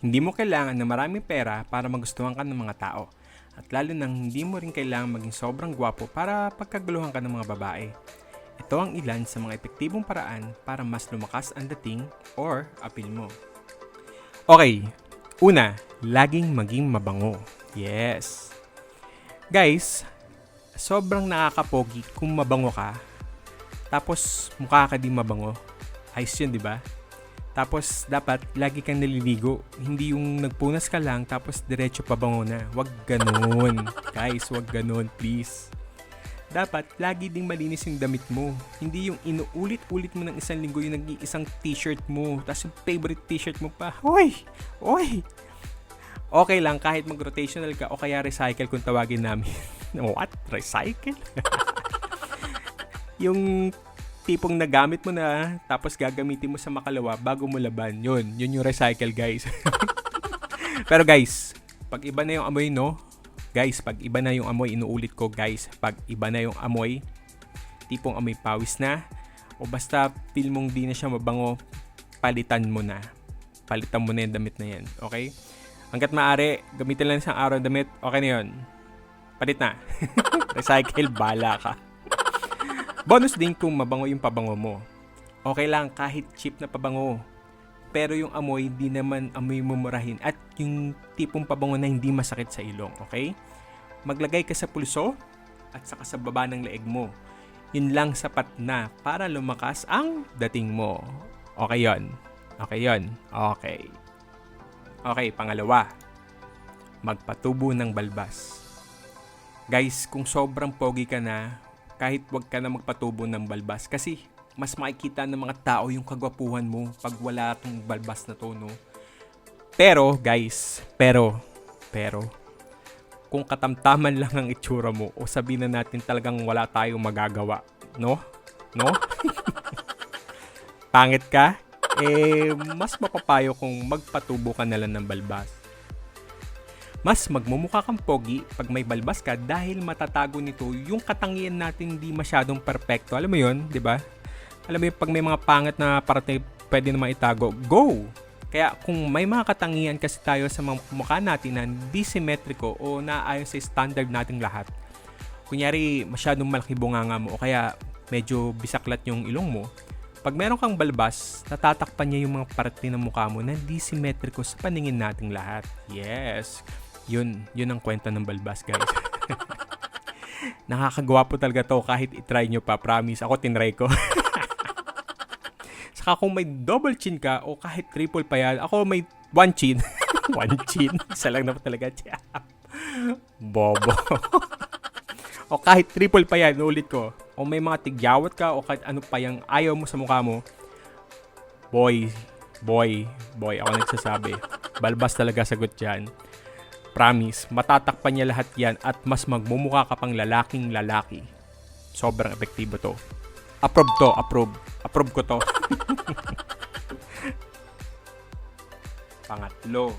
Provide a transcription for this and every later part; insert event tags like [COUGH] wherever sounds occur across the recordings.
Hindi mo kailangan na maraming pera para magustuhan ka ng mga tao. At lalo nang hindi mo rin kailangan maging sobrang gwapo para pagkaguluhan ka ng mga babae. Ito ang ilan sa mga epektibong paraan para mas lumakas ang dating or appeal mo. Okay, una, laging maging mabango. Yes. Guys, sobrang nakakapogi kung mabango ka. Tapos mukha ka din mabango. Ayos yun, di ba? Tapos dapat lagi kang naliligo. Hindi yung nagpunas ka lang tapos diretso pabango na. Wag ganun. [LAUGHS] Guys, wag ganun, please. Dapat lagi ding malinis yung damit mo. Hindi yung inuulit-ulit mo ng isang linggo yung nag-iisang t-shirt mo. Tapos yung favorite t-shirt mo pa. Hoy! Hoy! Okay lang kahit mag-rotational ka o kaya recycle kung tawagin namin. [LAUGHS] What? Recycle? [LAUGHS] yung tipong nagamit mo na tapos gagamitin mo sa makalawa bago mo laban. Yun, yun yung recycle guys. [LAUGHS] Pero guys, pag iba na yung amoy no, guys, pag iba na yung amoy, inuulit ko guys, pag iba na yung amoy, tipong amoy pawis na, o basta feel mong di na siya mabango, palitan mo na. Palitan mo na yung damit na yan, okay? Hanggat maaari, gamitin lang isang araw damit, okay na yun. Palit na. [LAUGHS] Recycle, bala ka. Bonus din kung mabango yung pabango mo. Okay lang kahit cheap na pabango. Pero yung amoy, di naman amoy mumurahin at yung tipong pabango na hindi masakit sa ilong, okay? Maglagay ka sa pulso at saka sa baba ng leeg mo. Yun lang sapat na para lumakas ang dating mo. Okay yon. Okay yon. Okay. Okay, pangalawa. Magpatubo ng balbas. Guys, kung sobrang pogi ka na, kahit wag ka na magpatubo ng balbas kasi mas makikita ng mga tao yung kagwapuhan mo pag wala tong balbas na to, no? Pero, guys, pero, pero, kung katamtaman lang ang itsura mo o sabihin na natin talagang wala tayong magagawa, no? No? [LAUGHS] Pangit ka? Eh, mas mapapayo kung magpatubo ka na lang ng balbas mas magmumukha kang pogi pag may balbas ka dahil matatago nito yung katangian natin hindi masyadong perpekto. Alam mo yon di ba? Alam mo yun, pag may mga pangat na parate pwede naman itago, go! Kaya kung may mga katangian kasi tayo sa mga mukha natin na hindi symmetrico o naayon sa standard nating lahat, kunyari masyadong malaki bunganga mo o kaya medyo bisaklat yung ilong mo, pag meron kang balbas, natatakpan niya yung mga parte ng mukha mo na hindi symmetrico sa paningin nating lahat. Yes, yun, yun ang kwenta ng balbas, guys. [LAUGHS] Nakakagawa po talaga to kahit itry nyo pa. Promise, ako tinry ko. [LAUGHS] Saka kung may double chin ka o kahit triple pa yan, ako may one chin. [LAUGHS] one chin. Isa lang naman talaga. Bobo. o kahit triple pa yan, ulit ko. O may mga tigyawat ka o kahit ano pa yung ayaw mo sa mukha mo, boy, boy, boy, ako nagsasabi. Balbas talaga sagot dyan. Promise, matatakpan niya lahat yan at mas magmumukha ka pang lalaking lalaki. Sobrang epektibo to. Approve to, approve. Approve ko to. [LAUGHS] Pangatlo,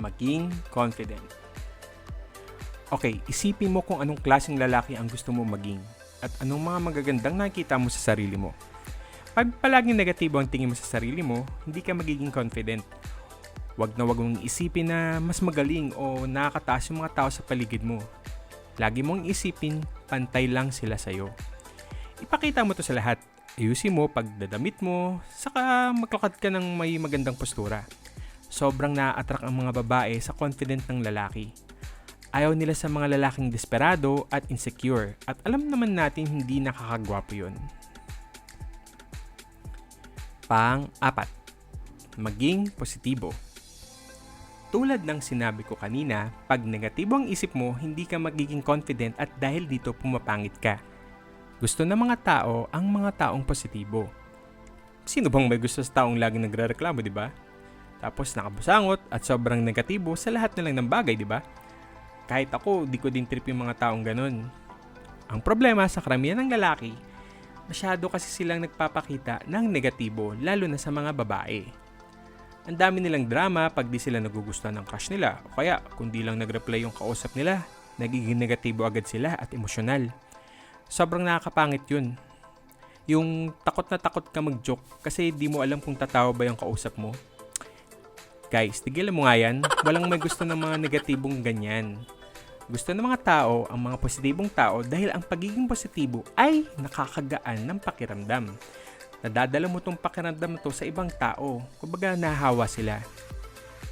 maging confident. Okay, isipin mo kung anong klaseng lalaki ang gusto mo maging at anong mga magagandang nakikita mo sa sarili mo. Pag palaging negatibo ang tingin mo sa sarili mo, hindi ka magiging confident Huwag na wag mong isipin na mas magaling o nakakataas yung mga tao sa paligid mo. Lagi mong isipin, pantay lang sila sa'yo. Ipakita mo to sa lahat. Ayusin mo pagdadamit mo, saka maglakad ka ng may magandang postura. Sobrang na-attract ang mga babae sa confident ng lalaki. Ayaw nila sa mga lalaking desperado at insecure at alam naman natin hindi nakakagwapo yun. Pang-apat, maging positibo. Tulad ng sinabi ko kanina, pag negatibo ang isip mo, hindi ka magiging confident at dahil dito pumapangit ka. Gusto ng mga tao ang mga taong positibo. Sino bang may gusto sa taong laging nagre-reklamo, di ba? Tapos nakabusangot at sobrang negatibo sa lahat na lang ng bagay, di ba? Kahit ako, di ko din trip yung mga taong ganun. Ang problema sa karamihan ng lalaki, masyado kasi silang nagpapakita ng negatibo lalo na sa mga babae. Ang dami nilang drama pag di sila nagugustuhan ng crush nila o kaya kung di lang nag-reply yung kausap nila, nagiging negatibo agad sila at emosyonal. Sobrang nakakapangit yun. Yung takot na takot ka mag-joke kasi di mo alam kung tatawa ba yung kausap mo. Guys, tigilan mo nga yan. Walang may gusto ng mga negatibong ganyan. Gusto ng mga tao ang mga positibong tao dahil ang pagiging positibo ay nakakagaan ng pakiramdam. Nadadala mo tong pakiramdam to sa ibang tao. Kumbaga nahahawa sila.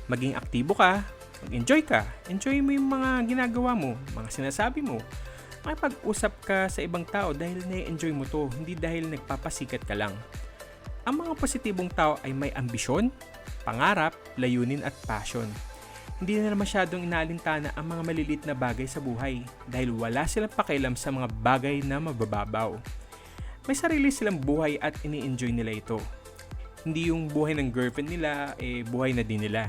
Maging aktibo ka, mag-enjoy ka. Enjoy mo yung mga ginagawa mo, mga sinasabi mo. Makipag-usap ka sa ibang tao dahil na-enjoy mo to, hindi dahil nagpapasikat ka lang. Ang mga positibong tao ay may ambisyon, pangarap, layunin at passion. Hindi na masyadong inaalintana ang mga malilit na bagay sa buhay dahil wala silang pakialam sa mga bagay na mabababaw. May sarili silang buhay at ini-enjoy nila ito. Hindi yung buhay ng girlfriend nila, eh buhay na din nila.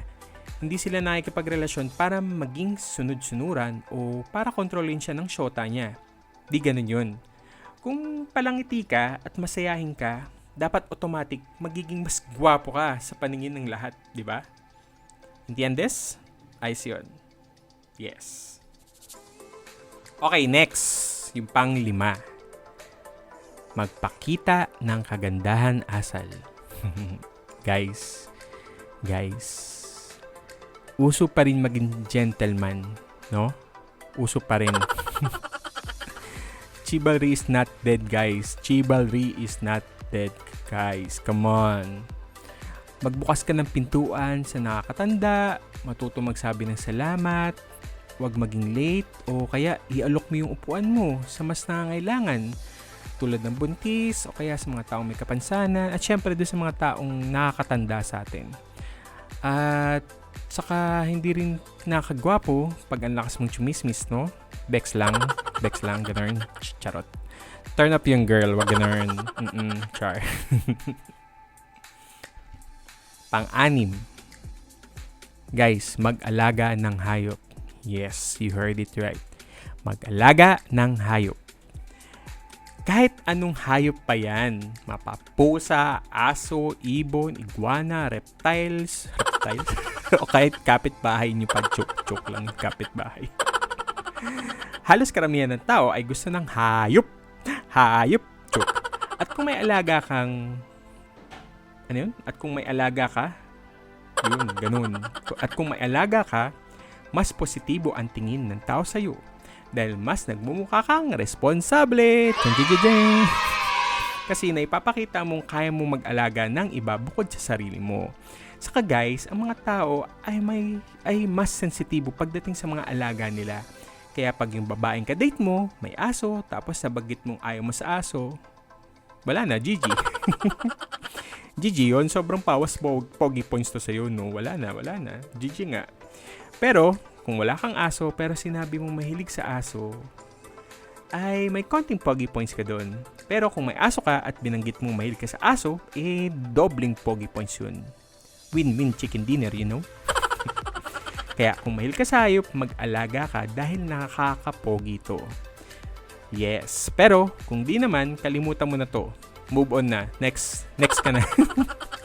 Hindi sila nakikipagrelasyon para maging sunod-sunuran o para kontrolin siya ng syota niya. Di ganun yun. Kung palangiti ka at masayahin ka, dapat automatic magiging mas gwapo ka sa paningin ng lahat, di ba? Entiendes? Ayos yun. Yes. Okay, next. Yung pang lima. Magpakita ng kagandahan asal. [LAUGHS] guys, guys, uso pa rin maging gentleman, no? Uso pa rin. [LAUGHS] Chivalry is not dead, guys. Chivalry is not dead, guys. Come on. Magbukas ka ng pintuan sa nakakatanda, matuto magsabi ng salamat, huwag maging late, o kaya ialok mo yung upuan mo sa mas nangangailangan tulad ng buntis o kaya sa mga taong may kapansanan at syempre doon sa mga taong nakakatanda sa atin. At saka hindi rin nakakagwapo pag ang lakas mong chumismis, no? Bex lang, [LAUGHS] Bex lang, ganun. Charot. Turn up yung girl, wag ganun. Mm-mm, char. [LAUGHS] Pang-anim. Guys, mag-alaga ng hayop. Yes, you heard it right. Mag-alaga ng hayop. Kahit anong hayop pa yan, mapapusa, aso, ibon, iguana, reptiles, reptiles, [LAUGHS] o kahit kapitbahay niyo pa, joke-joke lang kapitbahay. [LAUGHS] Halos karamihan ng tao ay gusto ng hayop. Hayop. Joke. At kung may alaga kang ano yun? At kung may alaga ka, yun, ganun. At kung may alaga ka, mas positibo ang tingin ng tao sa iyo dahil mas nagmumukha kang responsable. Kasi naipapakita mong kaya mong mag-alaga ng iba bukod sa sarili mo. Saka guys, ang mga tao ay may ay mas sensitibo pagdating sa mga alaga nila. Kaya pag yung babaeng ka-date mo, may aso, tapos nabagit mong ayaw mo sa aso, wala na, GG. [LAUGHS] GG yun, sobrang pawas pog, pogi points to sa'yo, no? Wala na, wala na. GG nga. Pero, kung wala kang aso, pero sinabi mong mahilig sa aso, ay may konting pogi points ka doon. Pero kung may aso ka at binanggit mong mahilig ka sa aso, eh, dobling pogi points yun. Win-win chicken dinner, you know? [LAUGHS] Kaya kung mahilig ka sa hayop, mag-alaga ka dahil nakakapogi to. Yes. Pero, kung di naman, kalimutan mo na to move on na. Next, next ka na. [LAUGHS]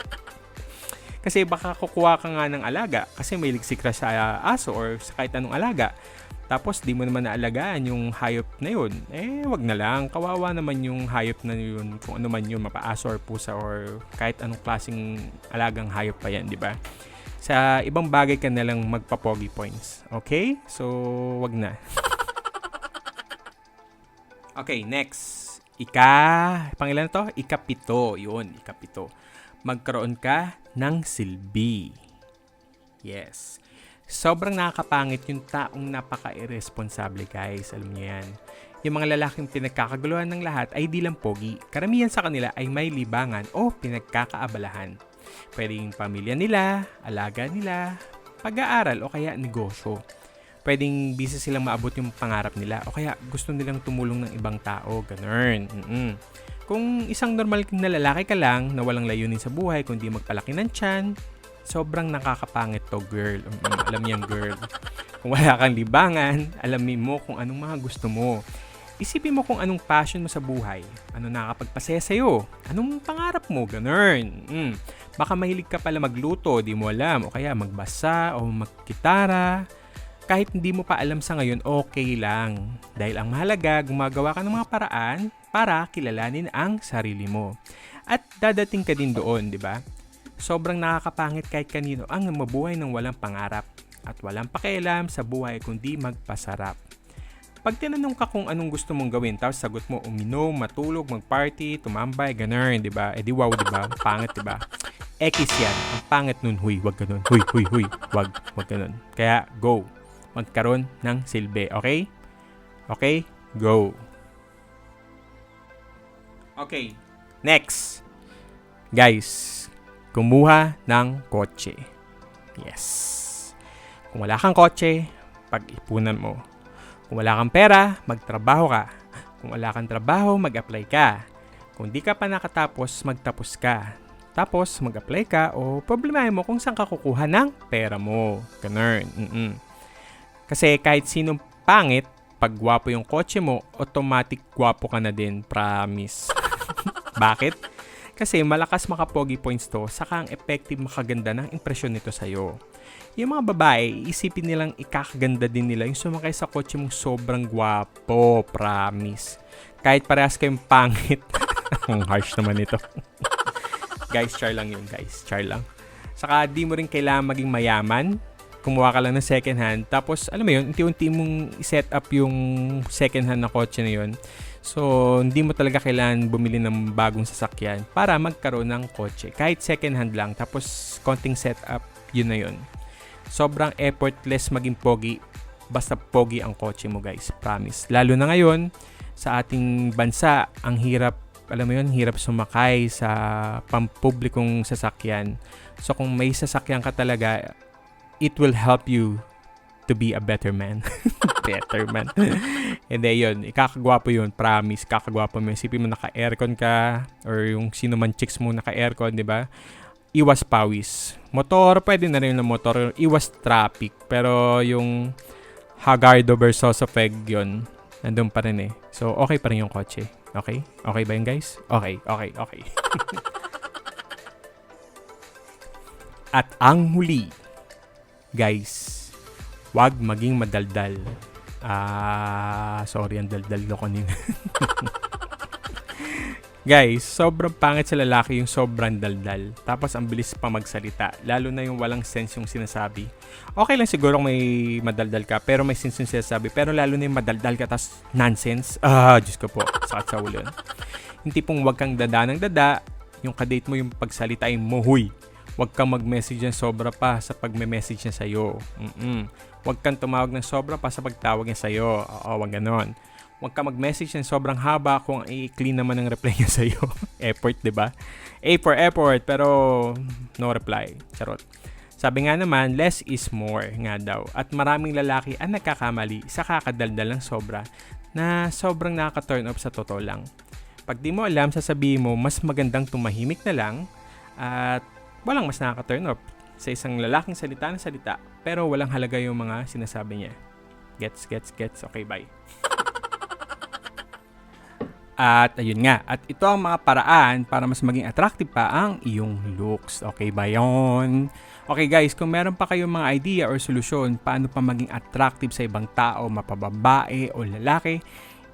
kasi baka kukuha ka nga ng alaga kasi may ligsik ka sa aso or sa kahit anong alaga. Tapos di mo naman naalagaan yung hayop na yun. Eh, wag na lang. Kawawa naman yung hayop na yun. Kung ano man yun, mapaaso or pusa or kahit anong klaseng alagang hayop pa yan, di ba? Sa ibang bagay ka na lang magpa-pogi points. Okay? So, wag na. [LAUGHS] okay, next. Ika, pangilan to? Ikapito. Yun, ikapito. Magkaroon ka ng silbi. Yes. Sobrang nakakapangit yung taong napaka-irresponsable guys. Alam niyo yan. Yung mga lalaking pinagkakaguluhan ng lahat ay di lang pogi. Karamihan sa kanila ay may libangan o pinagkakaabalahan. Pwede yung pamilya nila, alaga nila, pag-aaral o kaya negosyo pwedeng busy silang maabot yung pangarap nila o kaya gusto nilang tumulong ng ibang tao, ganun. Mm-mm. Kung isang normal na lalaki ka lang na walang layunin sa buhay kundi magpalaki ng tiyan, sobrang nakakapangit to girl. Mm-mm, alam niyan girl. Kung wala kang libangan, alamin mo kung anong mga gusto mo. Isipin mo kung anong passion mo sa buhay. Ano nakakapagpasaya sa'yo. Anong pangarap mo, ganun. Mm. Baka mahilig ka pala magluto, di mo alam. O kaya magbasa o magkitara kahit hindi mo pa alam sa ngayon, okay lang. Dahil ang mahalaga, gumagawa ka ng mga paraan para kilalanin ang sarili mo. At dadating ka din doon, di ba? Sobrang nakakapangit kahit kanino ang mabuhay ng walang pangarap at walang pakialam sa buhay kundi magpasarap. Pag tinanong ka kung anong gusto mong gawin, tapos sagot mo uminom, matulog, magparty, tumambay, ganun, di ba? Eh di wow, di ba? Pangit, di ba? X yan. Ang pangit nun, huy, wag ganun. Huy, huy, huy, wag, wag ganun. Kaya, go. Magkaroon ng silbi, okay? Okay? Go. Okay. Next. Guys, kumuha ng kotse. Yes. Kung wala kang kotse, pag-ipunan mo. Kung wala kang pera, magtrabaho ka. Kung wala kang trabaho, mag-apply ka. Kung di ka pa nakatapos, magtapos ka. Tapos, mag-apply ka o problemahin mo kung saan ka kukuha ng pera mo. Ganun. Mm-mm. Kasi kahit sinong pangit, pag gwapo yung kotse mo, automatic gwapo ka na din. Promise. [LAUGHS] Bakit? Kasi malakas makapogi points to, saka ang effective makaganda ng impresyon nito sa'yo. Yung mga babae, isipin nilang ikakaganda din nila yung sumakay sa kotse mong sobrang gwapo, promise. Kahit parehas kayong pangit. [LAUGHS] ang harsh naman ito. [LAUGHS] guys, char lang yun guys, char lang. Saka di mo rin kailangan maging mayaman. Kumuha ka lang ng second hand. Tapos, alam mo yun, unti-unti mong set up yung second hand na kotse na yun. So, hindi mo talaga kailangan bumili ng bagong sasakyan para magkaroon ng kotse. Kahit second hand lang, tapos konting setup, yun na yun. Sobrang effortless maging pogi basta pogi ang kotse mo guys. Promise. Lalo na ngayon, sa ating bansa, ang hirap, alam mo yun, hirap sumakay sa pampublikong sasakyan. So, kung may sasakyan ka talaga, it will help you to be a better man. [LAUGHS] better man. [LAUGHS] Hindi, yun. Ikakagwapo yun. Promise. Kakagwapo mo. Isipin mo naka-aircon ka or yung sino man chicks mo naka-aircon, di ba? Iwas pawis. Motor, pwede na rin ng motor. Iwas traffic. Pero yung Hagardo versus Sofeg yun, nandun pa rin eh. So, okay pa rin yung kotse. Okay? Okay ba yun, guys? Okay, okay, okay. [LAUGHS] At ang huli, guys, wag maging madaldal. Ah, sorry ang daldal ko kanina. [LAUGHS] Guys, sobrang pangit sa lalaki yung sobrang daldal. Tapos ang bilis pa magsalita. Lalo na yung walang sense yung sinasabi. Okay lang siguro kung may madaldal ka, pero may sense yung sinasabi. Pero lalo na yung madaldal ka, tapos nonsense. Ah, Diyos ko po. Sakit sa ulo. yun. Yung tipong wag kang dada ng dada, yung kadate mo yung pagsalitain mo, huy. Huwag kang mag-message ng sobra pa sa pagme-message niya sa'yo. Mm-mm. Huwag kang tumawag ng sobra pa sa pagtawag niya sa'yo. Oo, wag ganon. Huwag ka mag-message ng sobrang haba kung i-clean naman ang reply niya [LAUGHS] sa'yo. effort, di ba? A for effort, pero no reply. Charot. Sabi nga naman, less is more nga daw. At maraming lalaki ang nagkakamali sa kakadaldal ng sobra na sobrang nakaka-turn off sa totoo lang. Pag di mo alam, sasabihin mo, mas magandang tumahimik na lang at walang mas nakaka-turn off sa isang lalaking salita na salita pero walang halaga yung mga sinasabi niya. Gets, gets, gets. Okay, bye. At ayun nga, at ito ang mga paraan para mas maging attractive pa ang iyong looks. Okay ba yon? Okay guys, kung meron pa kayong mga idea or solusyon paano pa maging attractive sa ibang tao, mapababae o lalaki,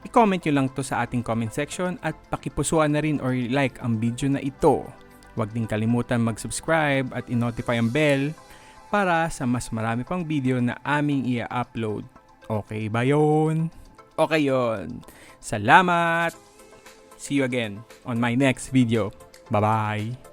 i-comment nyo lang to sa ating comment section at pakipusuan na rin or like ang video na ito. Huwag din kalimutan mag-subscribe at i-notify ang bell para sa mas marami pang video na aming i-upload. Okay ba yon? Okay yon. Salamat! See you again on my next video. Bye-bye!